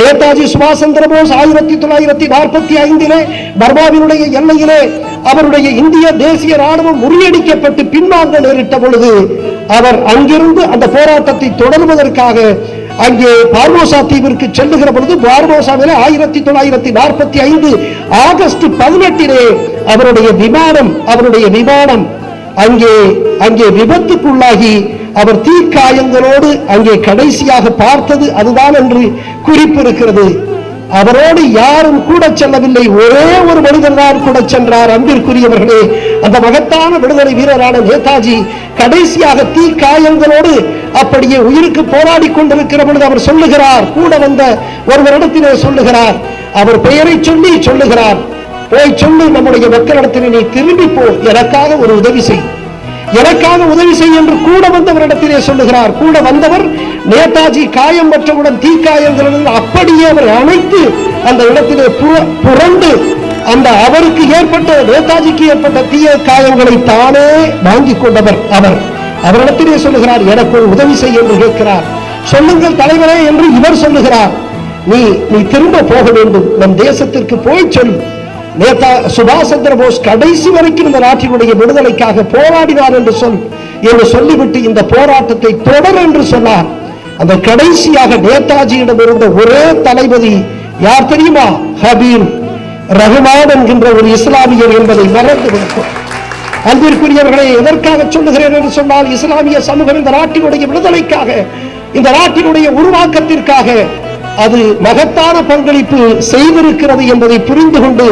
நேதாஜி சுபாஷ் சந்திர போஸ் ஆயிரத்தி தொள்ளாயிரத்தி நாற்பத்தி ஐந்திலே பர்மாவினுடைய எல்லையிலே அவருடைய இந்திய தேசிய ராணுவம் முறியடிக்கப்பட்டு பின்வாங்க நேரிட்ட பொழுது அவர் அங்கிருந்து அந்த போராட்டத்தை தொடர்வதற்காக அங்கே பார்மோசா தீவிற்கு செல்லுகிற பொழுது பார்மோசாவிலே ஆயிரத்தி தொள்ளாயிரத்தி நாற்பத்தி ஐந்து ஆகஸ்ட் பதினெட்டிலே அவருடைய விமானம் அவருடைய விமானம் அங்கே அங்கே விபத்துக்குள்ளாகி அவர் தீக்காயங்களோடு அங்கே கடைசியாக பார்த்தது அதுதான் என்று குறிப்பிருக்கிறது. அவரோடு யாரும் கூட செல்லவில்லை. ஒரே ஒரு மனிதர் தான் கூட சென்றார். அன்பிற்குரியவர்களே அந்த மகத்தான விடுதலை வீரரான நேதாஜி கடைசியாக தீ காயங்களோடு அப்படியே உயிருக்கு போராடி கொண்டிருக்கிற பொழுது அவர் சொல்லுகிறார். கூட வந்த ஒருவரிடத்திலே சொல்லுகிறார். அவர் பெயரை சொல்லி சொல்லுகிறார். போய் சொல்லு நம்முடைய மக்களிடத்தில் நீ திரும்பி போ. எனக்காக ஒரு உதவி செய். எனக்காக உதவி செய் என்று கூட வந்தவரிடத்திலே சொல்லுகிறார். கூட வந்தவர் நேதாஜி காயம் பெற்றவுடன் தீக்காயங்களிலிருந்து அப்படியே அவர் அணைத்து அந்த இடத்திலே புர- புரண்டு அந்த அவருக்கு ஏற்பட்ட நேதாஜிக்கு ஏற்பட்ட தீய காயங்களை தானே வாங்கிக் கொண்டவர் அவர். அவரிடத்திலே சொல்லுகிறார் எனக்கு ஒரு உதவி செய் என்று கேட்கிறார். சொல்லுங்கள் தலைவரே என்று இவர் சொல்லுகிறார். நீ நீ திரும்ப போக வேண்டும். நம் தேசத்திற்கு போய் சொல். நேதா சுபாஷ் சந்திர போஸ் கடைசி வரைக்கும் இந்த நாட்டினுடைய விடுதலைக்காக போராடினார் என்று சொல் என்று சொல்லிவிட்டு இந்த போராட்டத்தை தொடர் என்று சொன்னார். அந்த கடைசியாக நேதாஜியிடம் இருந்த ஒரே தளபதி யார் தெரியுமா? ஹபீர் ரஹ்மான் என்கின்ற ஒரு இஸ்லாமியர் என்பதை மறந்து விடுக்கும் அன்பிற்குரியவர்களை எதற்காக சொல்லுகிறேன் என்று சொன்னால் இஸ்லாமிய சமூகம் இந்த நாட்டினுடைய விடுதலைக்காக இந்த நாட்டினுடைய உருவாக்கத்திற்காக அது மகத்தான பங்களிப்பு செய்திருக்கிறது என்பதை புரிந்து கொண்டு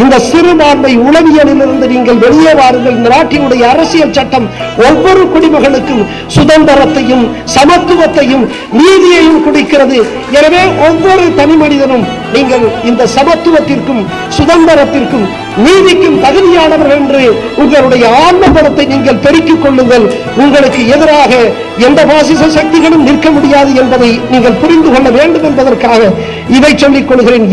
இந்த சிறுபான்மை உளவியலிலிருந்து நீங்கள் வெளியே வாருங்கள். இந்த நாட்டினுடைய அரசியல் சட்டம் ஒவ்வொரு குடிமகனுக்கும் சுதந்திரத்தையும் சமத்துவத்தையும் நீதியையும் கொடுக்கிறது. எனவே ஒவ்வொரு தனி மனிதனும் நீங்கள் இந்த சமத்துவத்திற்கும் சுதந்திரத்திற்கும் நீதிக்கும் தகுதியானவர் என்று உங்களுடைய ஆன்மபலத்தை நீங்கள் பெருக்கிக் கொள்ளுங்கள். உங்களுக்கு எதிராக எந்த பாசிச சக்திகளும் நிற்க முடியாது என்பதை நீங்கள் புரிந்து கொள்ள வேண்டும் என்பதற்காக இதை சொல்லிக் கொள்கிறேன்.